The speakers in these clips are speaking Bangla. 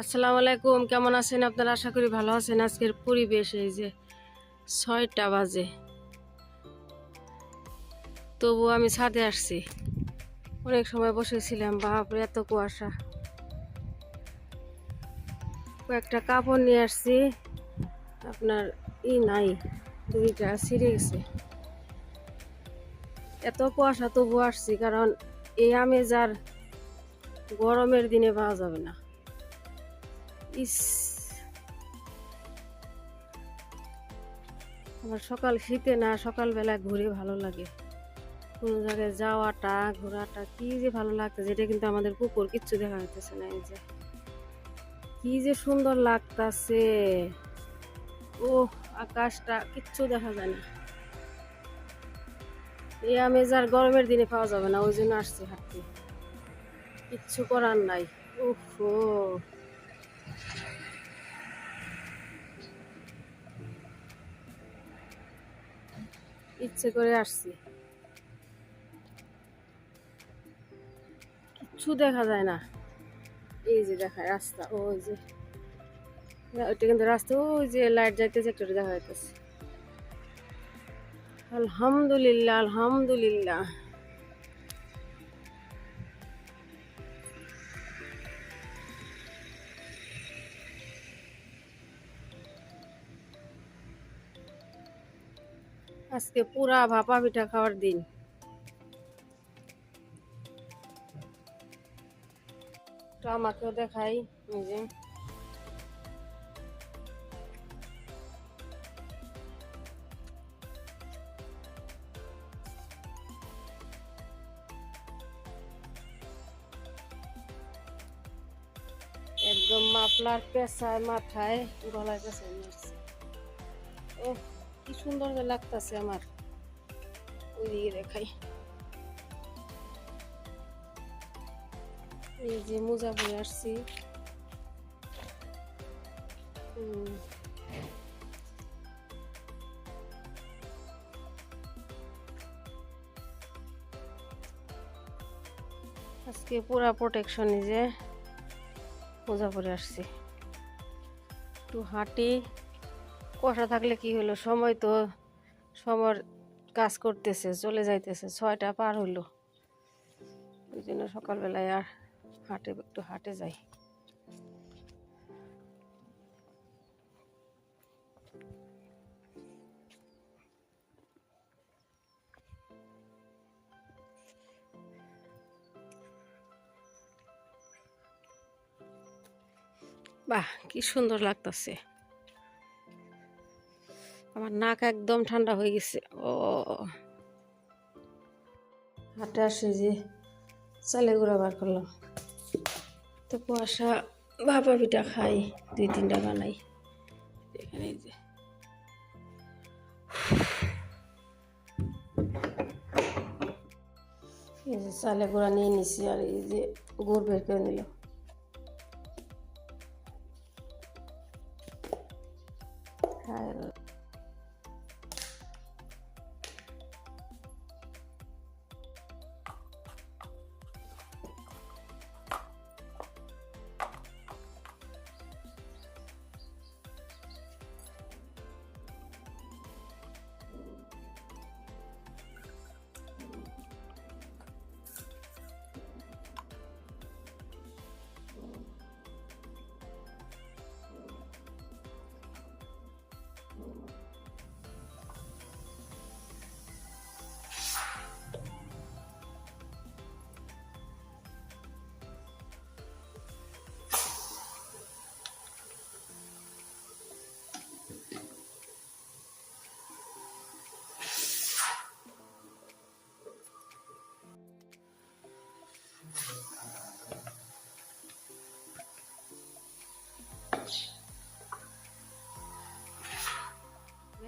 আসসালামু আলাইকুম, কেমন আছেন আপনারা? আশা করি ভালো আছেন। আজকের পরিবেশ এই যে ছয়টা বাজে। তবু আমি ছাদে আসছি। অনেক সময় বসেছিলাম, বাপরে, এত কুয়াশা। কয়েকটা কাপড় নিয়ে আসছি। আপনার ই নাই, দুইটা ছিঁড়ে গেছে। এত কুয়াশা তবু আসছি, কারণ এই আমেজ আর গরমের দিনে পাওয়া যাবে না। ইস। আমার সকাল শীতে না, সকালবেলা ঘুরে ভালো লাগে। কোনো জায়গায় যাওয়াটা, ঘোরাটা কি যে ভালো লাগতেছে, এটা কিন্তু আমাদের পুকুর কিচ্ছু দেখা যাইতেছে না, এই যে। কি যে সুন্দর লাগতাছে। ও আকাশটা কিচ্ছু দেখা যায় না। এই আমেজ আর গরমের দিনে পাওয়া যাবে না, ওই জন্য আসছি হাঁটতে। কিচ্ছু করার নাই। উফ ইচ্ছে করে আসছি। কিচ্ছু দেখা যায় না। এই যে দেখায় রাস্তা, ওই যে। ওইটা কিন্তু রাস্তা, ওই যে লাইট যাইতেছে, একটু দেখা যাইতেছে। আলহামদুলিল্লাহ আলহামদুলিল্লাহ। আজকে পুরা ভাপা পিঠা খাওয়ার দিন। তো আমাকেও দেখাই যে। একদম মাফলার পেশায় মাথায় গলায় পেশায় মারছে। কি সুন্দর লাগতেছে আমার। ওই দিকে দেখাই। এই যে মোজা পরে আসছি। আজকে পুরা প্রোটেকশন যে মোজা পরে আসছি। একটু হাঁটি। কুয়াশা থাকলে কি হলো? সময় তো সময় কাজ করতেছে, চলে যাইতেছে, ছয়টা পার হইল। ওই জন্য সকালবেলায় আর হাটে, একটু হাটে যাই। বাহ, কি সুন্দর লাগতেছে। আমার নাক একদম ঠান্ডা হয়ে গেছে। ও। হাটে আসে যে চালে গুঁড়া বার করলাম। তো কুয়াশা, ভাপা পিঠা খাই, দুই তিনটা বানাই। এখানে যে। এই যে চালে গুঁড়া নিয়ে নিছি আর এই যে গুড় বের করে নিলাম।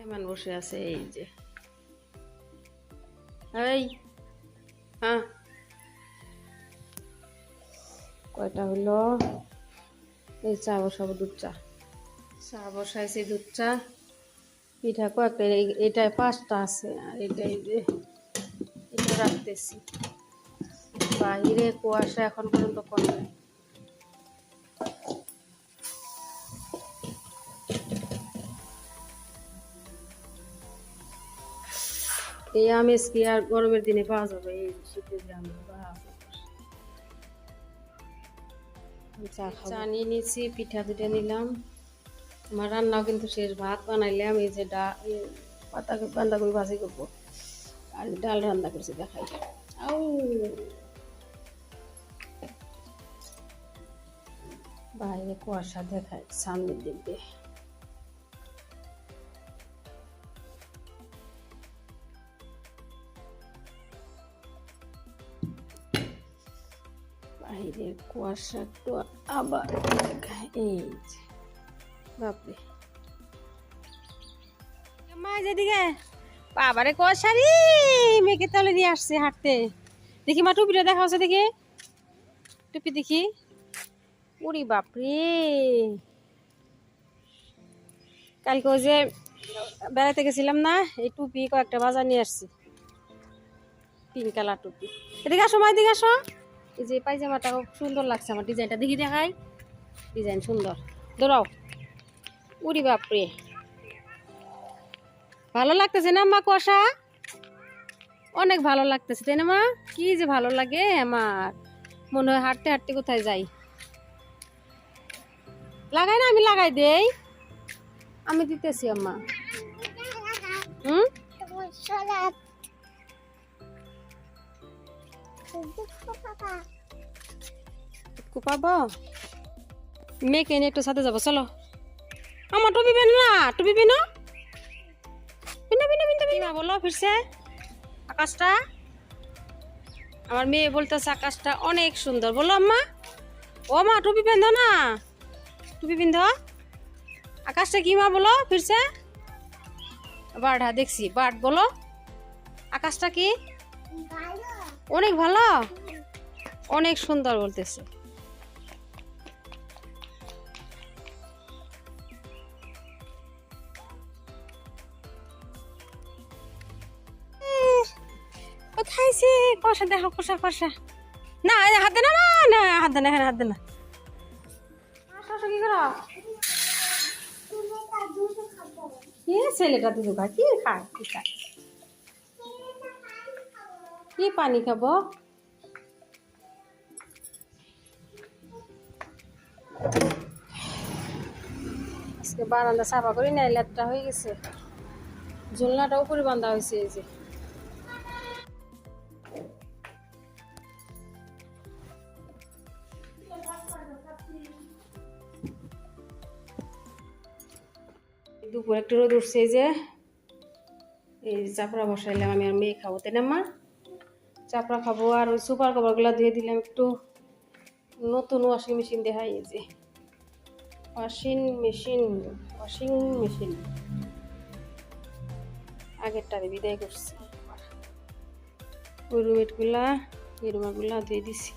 মেহমান বসে আছে, এই যে। এই হ্যাঁ। কয়টা হলো? এই চা বসাবো, দুধ চা। চা বসাইছি, দুধ চা। পিঠা কয়েকটা এটায় পাঁচটা আছে, আর এটা এই যে, এটা রাখতেছি। বাইরে কুয়াশা এখন পর্যন্ত কমে এই আমেজ কি আর গরমের দিনে পাওয়া যাবে? এই শীতের বাপরে। চা নিয়ে নিচ্ছি পিঠা দুটা নিলাম। আমার রান্নাও কিন্তু শেষ। ভাত বানাইলাম, এই যে ডা পাতা বান্ধাকপি ভাজি করব। আর ডাল রান্না করছি, দেখাই। আউ! বাইরে কুয়াশা দেখায়, সামনের দিক দিয়ে। বাইরের কুয়াশা তো আবার এই যে বাপরে। মা, যেদিকে বাবারে কুয়াশারি, মেয়েকে তাহলে নিয়ে আসছে হাঁটতে। দেখি মা, টুপিটা দেখা হচ্ছে দেখি। টুপি দেখি। উরি বাপরে। কালকে ওই যে বেড়াতে গেছিলাম না, এই টুপি কয়েকটা বাজার নিয়ে আসছি। পিঙ্ক কালার টুপি। এদিকে আসো মা, এদিকে আসো। এই যে পায়জামাটা খুব সুন্দর লাগছে আমার ডিজাইনটা। দেখি দেখাই। ডিজাইন সুন্দর। দৌড়াও উড়ি বাপরে। ভালো লাগতেছে না মা কষা অনেক ভালো লাগতেছে, তাই না মা? কি যে ভালো লাগে আমার। মনে হয় হাঁটতে হাঁটতে কোথায় যাই। লাগাই না, আমি লাগাই দেই। আমি দিতেছি আম্মা। হুম? মেয়েকে নিয়ে একটু সাথে যাব, চলো। আমার টুপি পেন না, টুপি পেন। পিনা পিনা পিনা পিনা বলো, ফিরছে। আকাশটা? আমার মেয়ে বলতেছে আকাশটা অনেক সুন্দর, বলো আম্মা। ও মা, টুপি পেন্ধো না। টুপি পিন্ধ আকাশটা কি মা, বলো, ফিরছে? বার্ড হ্যাঁ দেখছি, বার্ড, বলো। আকাশটা কি? অনেক ভালো? অনেক সুন্দর বলতেছে। কোথায় সে? কষা দেখো কষা কষা। না হাত না না হাত দে না এখানে হাত দে না। কি করো? ছেলেটা দুধ খায় কি খায় কি খায়? কি পানি খাব? আজকে বারান্দা সাফা করি নাই লেটটা হয়ে গেছে। ঝোলনাটা উপরে বান্ধা হয়েছে এই যে। দুপুর একটু রোদ উঠছে যে। এই চাপড়া বসাইলাম আমি আর মেয়ে খাব, তাই না মা? চাপড়া খাব আর ওই সুপার কভারগুলো ধুয়ে দিলাম একটু নতুন ওয়াশিং মেশিন দেখাই যে। ওয়াশিং মেশিন ওয়াশিং মেশিন আগেরটারে বিদায় করছি। ওই রুমেটগুলা এই রুমেটগুলা ধুয়ে দিছি।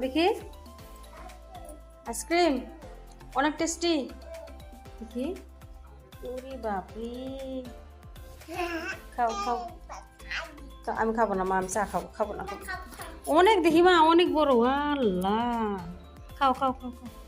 দেখি। আইসক্রিম অনেক টেস্টি দেখি। ওরে বাপরে। খাও খাও। আমি খাব না, মা, আমি চা খাব খাব না। অনেক দেখি মা, অনেক বড়। আল্লাহ। খাও খাও খাও খাও।